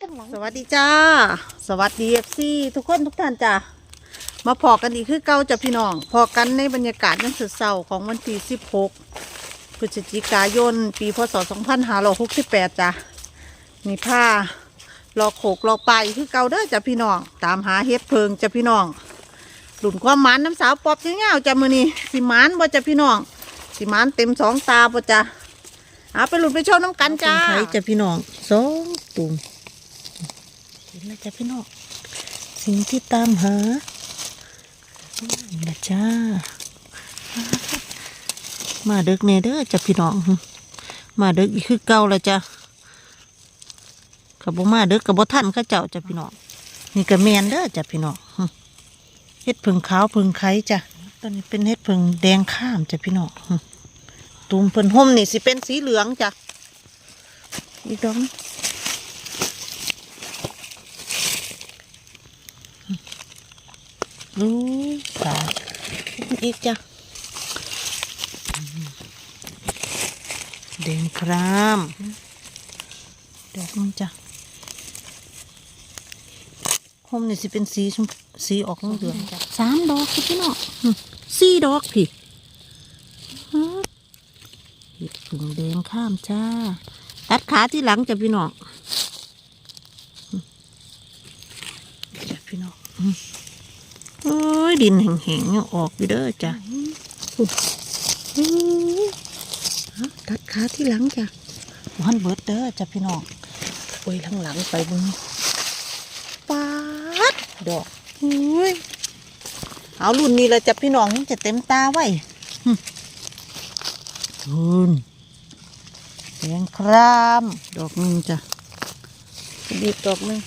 ตั้งหลังสวัสดีจ้า สวัสดีเอฟซีทุกคนทุกท่านจ้ามาพอกันอีกคือเก่าจ้ะพี่น้อง พอกันในบรรยากาศยังสดเศร้าของวันที่16พฤศจิกายน ปีพศ2568จ้ะมีผ้ารอโขกรอไปคือเก่าเด้อจ้ะพี่น้อง ตามหาเฮ็ดเพิงจ้ะพี่น้องหลุนความหมันน้ำสาวปอบเงี้ยวจ้ะมือนี้สิมันบ่จ้ะพี่น้องสิมันเต็มสองตาบ่จ้ะ เอาไปหลุนไปโชว์น้ำกันจ้าไทยจ้ะพี่น้องสองตุ่มเห็นแล้วจ้ะพี่น้องสิ่งที่ตามหานี่ละจ้า มาเด็กเนเด้อจ้ะพี่น้อง มาเด็กอีกคือเก่าแล้วจ้ะขับมาเด็กกับบ่ท่านเข้าเจ้าจ้ะพี่น้องนี่ก็แมนเด้อจ้ะพี่น้องเฮ็ดผึ่งขาวผึ่งไข่จ้ะตอนนี้เป็นเฮ็ดผึ่งแดงข้ามจ้ะพี่น้อง ตูมเพิ่นห่มนี่สิเป็นสีเหลืองจ้ะอีกดองรู้สาอีกจ้ะแดงครามดอกมันจ้ะห่มนี่สิเป็นสีสีออกเหลืองจ้ะสามดอกพี่น้องสี่ดอกพี่ฮะเห็ดผึ่ งแดงข้ามจ้า ตัดขาที่หลังจ้ะพี่น้องอืมจ้ะพี่น้องโอ้ยดินแห้งๆยังออกอยู่เด้อจ้ะอุ๊ยอื้อฮะตัดขาที่หลังจ้ะวันเบิดเด้อจ้ะพี่น้องโอ้ยทั้งหลังไปเบึงปาดดอกอุ้ยเอารุ่นนี้เลยจ้ะพี่น้องยังจะเต็มตาไว้หึรุ่นแดงครามดอกหนึ่งจ้ะบีบดอกหนึ่ง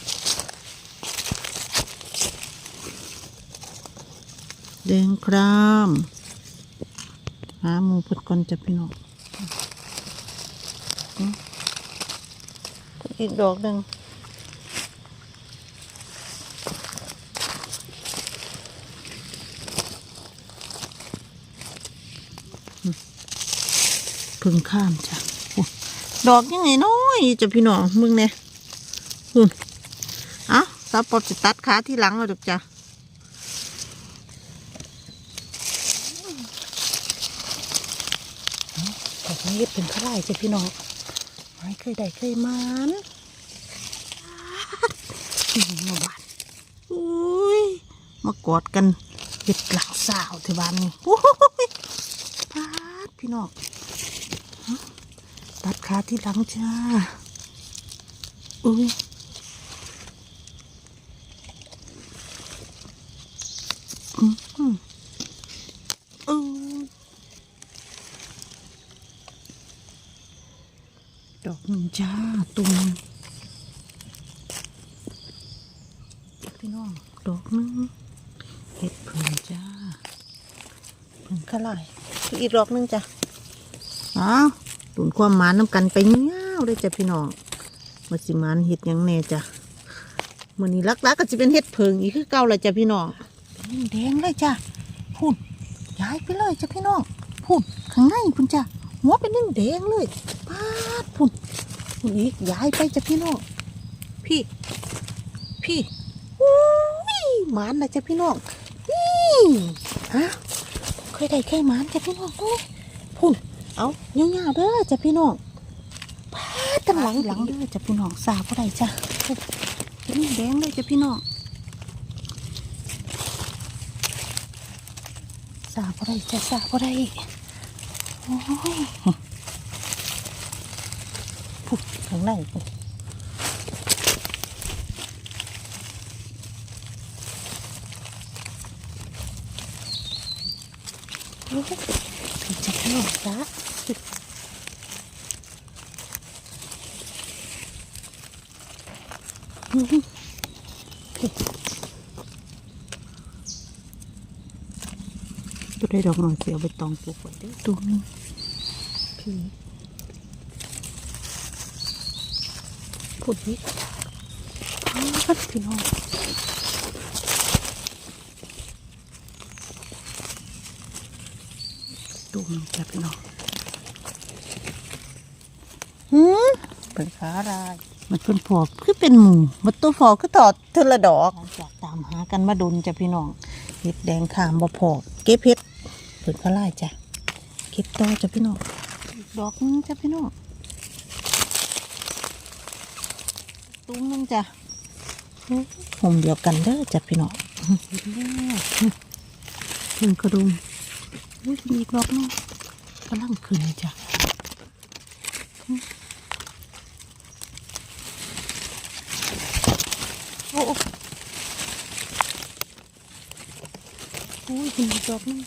แดงครามหาหมูเพุดก่อนจะพี่น้องอืมอีกดอกหนึ่งอืมเพึ่งข้ามจ้ะโอ้ ดอกยังไงน้อยจ้ะพี่น้องมึงเนี่ยอืมเอ้าสาวปอบจะตัดขาที่หลังแล้วดอกจ้ะดอกนี้เป็นข้าไรจ้ะพี่น้องไม่เคยได้เคยมันมาบานอุ้ยมากอดกันเห็ดหลังสาวที่บ้านนี่โอ้ยพาดพี่น้องฮะตัด ขาที่หลังจ้า อุ้ยอืมอือดอกหนึ่งจ้าตุ่มพี่น้อง ดอกหนึ่งเห็ดเพิ่งจ้าเพิ่งขะไหลายอีกดอกหนึ่งจ้ะอ้าว ตุนความหมานน้ำกันไปเงี้ยวเลยจ้ะพี่น้องมาสิมานเห็ดยังแน่จ้ะมันนี้ลักๆก็จะเป็นเห็ดเพิงอีกคือเก่าเลยจ้ะพี่น้องแดงเลยจ้ะพูดย้ายไปเลยจ้ะพี่น้องพูดข้างในคุณจ้ะหัวเป็นนึ่งแดงเลยปาดพุ่นพุ่นอีกย้ายไปจ้ะพี่น้องพี่ พี่อุ้ยหมานนะจ้ะพี่น้องนี่ฮะเคยได้เคยหมานจ้ะพี่น้องตรงนี้พุ่น เอาเงาๆเด้อจ้ะพี่น้องพาตั้หลังหลังเด้อจ้ะพี่น้องสาวก็ได้จ้ะนี่แดงเลยจ้ะพี่น้องสาวก็ได้จ้ะสาวก็ได้โอ้ยพุดข้างในโอ้ จะขนมจ้าตัวได้ดอกหน่อยเสียวไปตองปลูกไว้เด้ตัวนึงพี่พูดดิอ้าวพี่น้อง ดูมันจับพี่น้องหืมเป็นขาลาย มันเป็นพอกคือเป็นหมูมันตัวพอกคือตอดเทอละดอกหลังจากตามหากันมาดนจ้ะพี่น้องเห็ดแดงขามบ่พอกเก็บเห็ดเปิดขาลายจ้ะเก็บต่อจ้ะพี่น้องอีกดอกนึงจ้ะพี่น้องตุ้มนึงจ้ะผมเดียวกันเด้อจ้ะพี่น้องเห็นแล้วเพิ่งกระดุม อุ้ยมีอีกรอบนึงกำลังขึ้นจ้ะโอ้โอ้อุ้ยมีอีกรอบนึง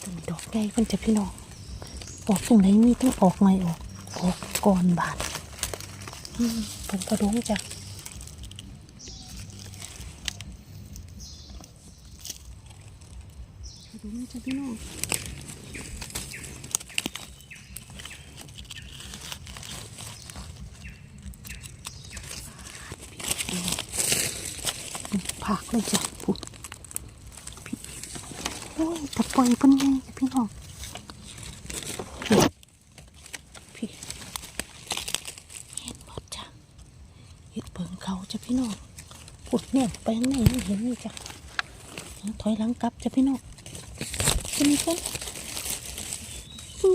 เป็นดอกใหญ่เป็นจะพี่น้องออกตรงไหนมีต้องออกไม่ออกออกก่อนบาทอืมกระดุมจ้ะ ดูนี่จ้ะพี่น้องผักเลยจ้ะปุ๊บพี่โอ้ยแตะปล่อยเป็นไงจ้ะพี่น้องพี่เห็นหมดจ้ะเห็ดเปิงเขาจ้ะพี่น้องปุดเนี่ยไปไหนไม่เห็นนี่จ้ะถอยหลังกลับจ้ะพี่น้อง จะมีคนอุ้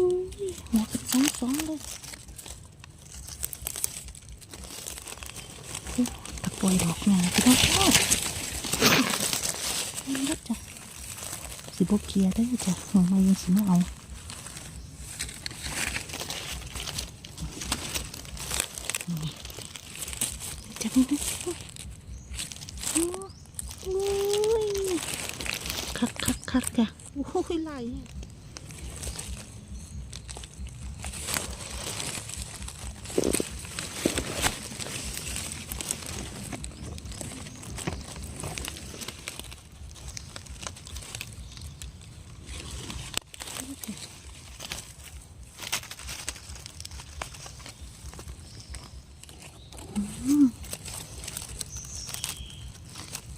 ยหมอเป็นสองสองเลยตะปอยดอกงาพี่น้องชอบนี่จ้ะสิบเกียร์ได้จ้ะหนูมายังสิมาเอานี่จะมีนะโอ้ย คักคักคักจ้ะโอ้ยไหล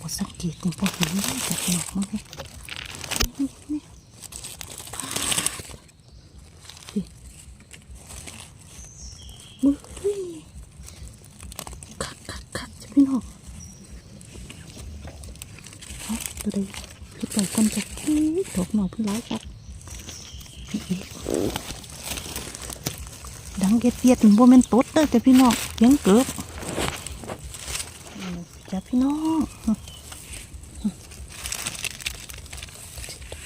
บสังเกตนี่พอเห็นได้จากหนอกมั้งเนี่ยนี่นี่พาดนี่มือเฮ้ยคักคักคักจะพี่น้องเอาตัวใดพี่ปล่อยกันจากที่ดอกหน่อ เพิ่งร้ายครับนี่อีกดังเกียเกียดโบแมนตดเด้อแต่พี่น้องเสียังเกิดจ้ะพี่น้อง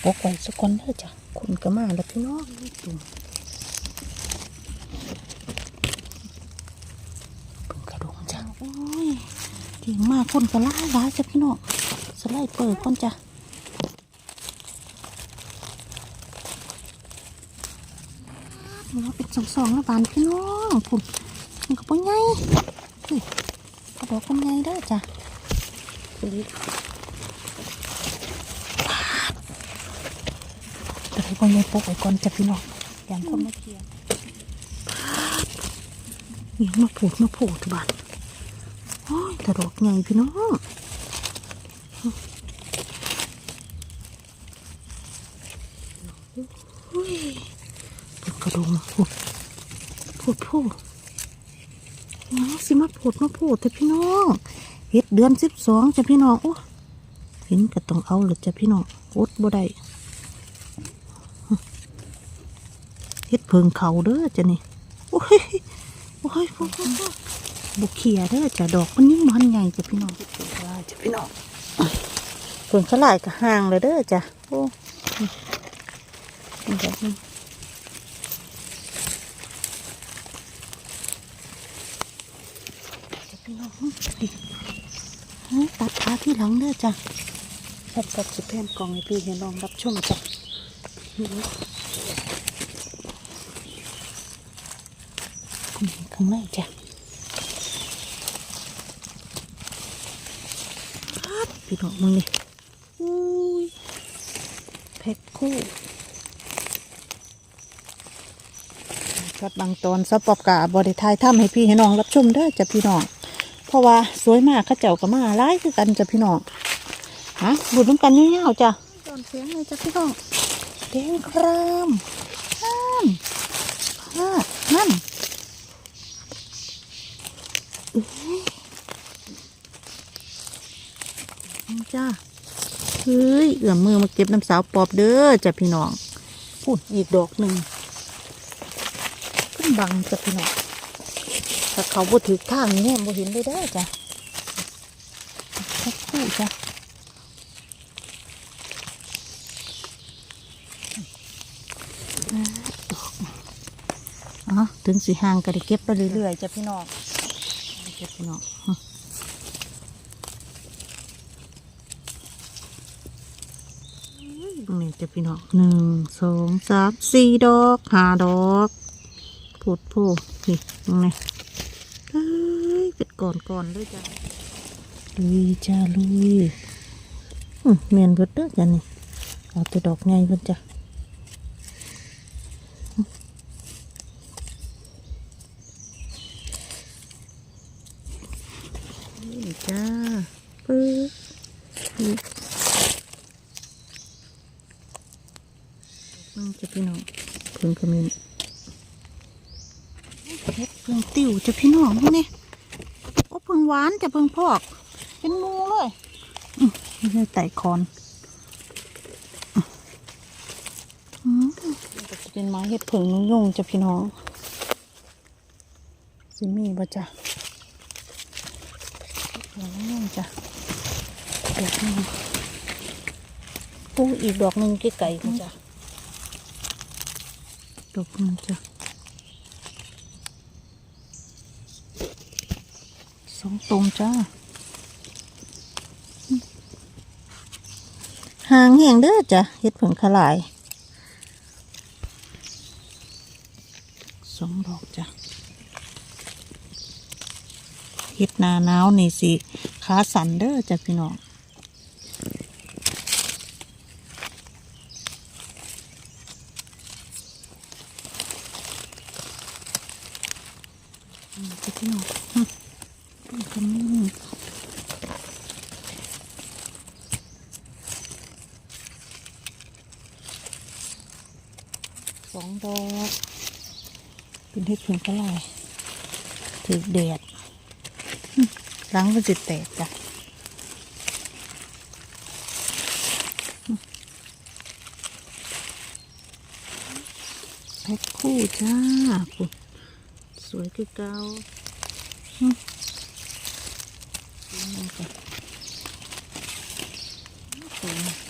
ปกไว้สักคนเด้อจ้ะคุณก็มาแล้วพี่น้องตุ่มเพิ่งกระดงจ้ะโอ้ยเก่งมากคนก็ล่าร้ายจ้ะพี่น้องสไลด์เปิดก่อนจ้ะ เราเป็นสองสองแล้วบานพี่น้องพุ่นมันก็เป็นไงเฮ้ยกระบอกเป็นไงเด้จ้ะดูดิแต่ให้พ่อแม่ปกไว้ก่อนจะพี่น้องอย่างคนมาเคลียร์ยังมาผูดมาผูดบานโอ้ยตลกไงพี่น้องโอ้ย ระดงผูดผูดผูดยังสิมาผูดมาผูดแต่พี่น้องเฮ็ดเดือนสิบสองจ้ะพี่น้องโอ้เห็นก็ต้องเอาเลยจ้ะพี่น้องอดบ่ได้เฮ็ดเพิงเขาเด้อจ้ะนี่โอ้ยโอ้ยพ่อพ่อพ่อบุกเขียเด้อจ้ะดอกมันยิ่งมันใหญ่จ้ะพี่น้องจ้ะพี่น้องเพิงขลายก็ห่างเลยเด้อจ้ะโอ้นี่แบบนี้จ้ะพี่น้องดิฮะ ตัดขาที่หลังเด้อจ้ะครับกับสุดแทนกองให้พี่ให้น้องรับชมจ้ะข้างในจ้ะฮัดพี่น้องมึงนี่อุ้ยเพชรคู่กับบางตอนซับปอบกาบริทายถ้ำให้พี่ให้น้องรับชมได้อจ้ะพี่น้อง เพราะว่าสวยมากเข้าเจ้าก็มาไล่คือกันจ้ะพี่น้องฮะบุดน้ำกันเงี้ยวๆจ้ะตอนเสียงเลยจ้ะพี่น้องแดงครามนั่นพาดนั่นเอ้ยนี่จ้าเฮ้ยเอื้อมมือมาเก็บน้ำสาวปอบเด้อจ้ะพี่น้องพูดอีกดอกหนึ่งขึ้นบังจ้ะพี่น้อง ถ้าเขาบ่ถือทางนี่แน่บ่เห็นได้ได้จ้ะสักคู่จ้ะอ๋อถึงสีหางก็ได้เก็บไปเรื่อยๆจ้ะพี่น้องเก็บพี่น้องตรงนี้จะพี่น้องหนึ่งสองสามสี่ดอกห้าดอกพูดพูดนี่ตรงนี้ ก่อนก่อนๆด้วยจ้ะลุยจ้าลุยอืมเมียนเบิดเด้อจ้ะนี่เอาแต่ดอกไงเพิ่นจ้ะนี่จ้าปึ๊บนี่มึงจะพี่น้องเพิ่งกระมินเฮ็ดเพิ่งติ่วจะพี่น้องพวกนี้โอ้เพิ่ง หวานจะเพิ่งพอก เป็นงูเลยอืมไม่ใช่ไต่คอนอืมก็จะเป็นไม้เห็ดเพิ่งนุ่งยงจะพี่น้องสิมีบ่จ้ะเพิ่งนุ่งยงจ้ะดอกหนึงโอ้อีกดอกหนึ่งไกลๆคุณจ้ะดอกหนึงจ้ะ องตรงจ้าหางแห้งเด้อจ้ะเฮ็ดผงขลายสองดอกจ้ะเฮ็ดนาหนาวนี่สิขาสันเด้อจ้ะพี่น้องพี่น้อง ก็มีสอง ดอกเป็นเห็ดผึ่งกระไรถือแดดล้างมันจะแตกจ้ะแพ็คคู่จ้าคุณสวยคือเก่า นี่ก่อนสวย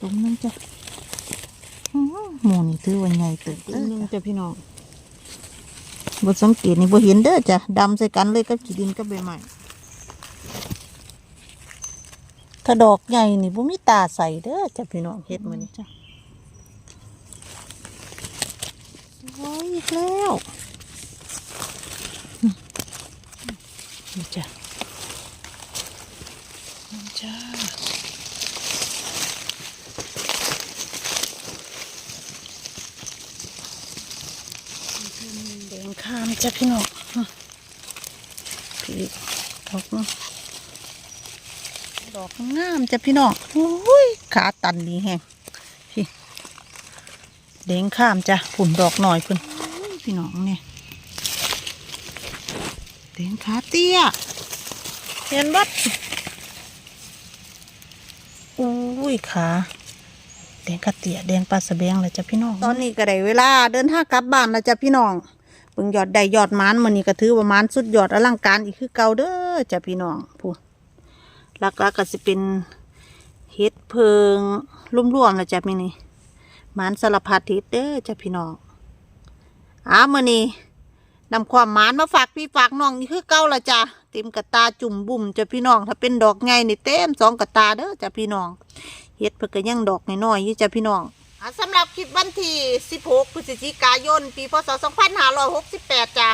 ตรงนึงจ้ะอื้อหมูนี่ ถือว่าใหญ่เติบตรงนึงจ้ะพี่น้องบทสังเกตนี่บ่เห็นเด้อจ้ะดำใส่กันเลยกับขี้ดินกับใบไม้ถ้าดอกใหญ่นี่บ่มีตาใส่เด้อจ้ะพี่น้องเฮ็ดมื้อนี้จ้ะโอ้ยอีกแล้วอืมนี่จ้ะนี่จ้าแดงข้าม จ้ะพี่น้องอืมพี่ดอกเนาะดอกงามจ้ะพี่น้องโอ้ยขาตันดีแฮงพี่เด้งข้ามจ้ะผุ่นดอกหน่อยเพิ่นอุ้ยพี่น้องเนี่ยเด้งขาเตี้ยเห็นบัดอุ้ยขาแดงขาเตี้ยแดงปลาสะแบงเลยจ้ะพี่น้อง ตอนนี้ก็ได้เวลาเดินทางกลับบ้านแล้วจ้ะพี่น้อง เพิ่งยอดได้ยอดมานมื้อนี้ก็ถือว่ามันสุดยอดอลังการอีกคือเก่าเด้อจ้ะพี่น้องพูหลักๆก็สิเป็นเฮ็ดเพิงรวมๆแล้วจ้ะพี่นี่มันสารพัดทิศเด้อจ้ะพี่น้องอามื่อนี้นำความหมานมาฝากพี่ฝากน้องนี่คือเก่าละจ้ะเต็มกระตาจุ่มบุ่มจ้ะพี่น้อง ถ้าเป็นดอกไงนี่เต็มสองกระตาเด้อจ้ะพี่น้องเฮ็ดเพิ่นก็ยังดอกน้อยๆอยู่จ้ะพี่น้อง อะสำหรับคลิปวันที่ 16 พฤศจิกายน ปีพศ 2568จ้ะ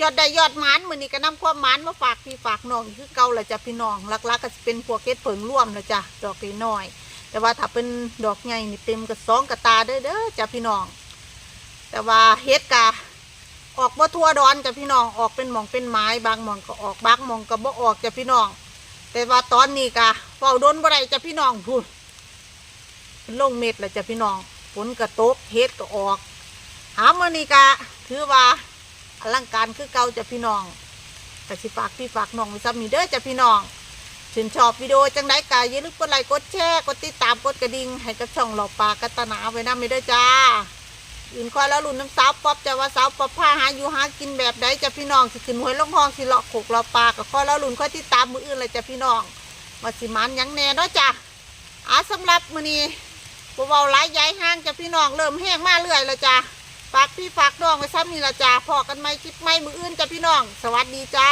ยอดได้ยอดหมานมือนี้ก็นำความหมานมาฝากพี่ฝากน้องคือเก่าแหละจ้ะพี่น้องหลักๆก็จะเป็นพวกเก็ดเผิงร่วมแหละจ้ะดอกน้อยแต่ว่าถ้าเป็นดอกใหญ่นี่เต็มกับสองกระตาเด้อเด้อจ้ะพี่น้อง แต่ว่าเฮ็ดกะออกบ่ทั่วดอนจ้ะพี่น้องออกเป็นหมองเป็นไม้บางหมองก็ออกบางหมองก็บ่ออกจ้ะพี่น้อง แต่ว่าตอนนี้กะเฝ้าโดนบ่ได้จ้ะพี่น้องพูด เป็นลงเม็ดแล้วจ้ะพี่น้องฝนก็ตกเฮ็ดก็ออก หามื้อนี้กะถือว่าอลังการคือเก่าจ้ะพี่น้องแต่สิฝากพี่ฝากน้องไว้ซ้ำนี่เด้อจ้ะพี่น้องชื่นชอบวิดีโอจังได้กาอย่าลืมกดไลค์กดแชร์กดติดตามกดกระดิ่งให้กับช่องหล่อปลากัตนาไว้นำไม่ได้อจ้าอื่นคอยแล้วลุ่นน้ำสาวป๊อปจะว่าสาวป๊อปผ้าหาอยู่หากินแบบใดจ้ะพี่น้องสิขึ้นหวยลงห้องสิเลาะขกเลาะปลากับคอยแล้วลุ่นคอยติดตามมืออื่นเลยจ้ะพี่น้องมาสิมันยังแน่เนาะจ้ะอาสำหรับมือนี้ บ่เบาหลายใหญ่ห้างจ้ะพี่น้องเริ่มแห้งมาเรื่อยละจ้าฝากพี่ฝากน้องไว้ซ้ำนี่ละจ้าพอกันไหมคลิปไหมมืออื่นจ้ะพี่น้อง สวัสดีจ้า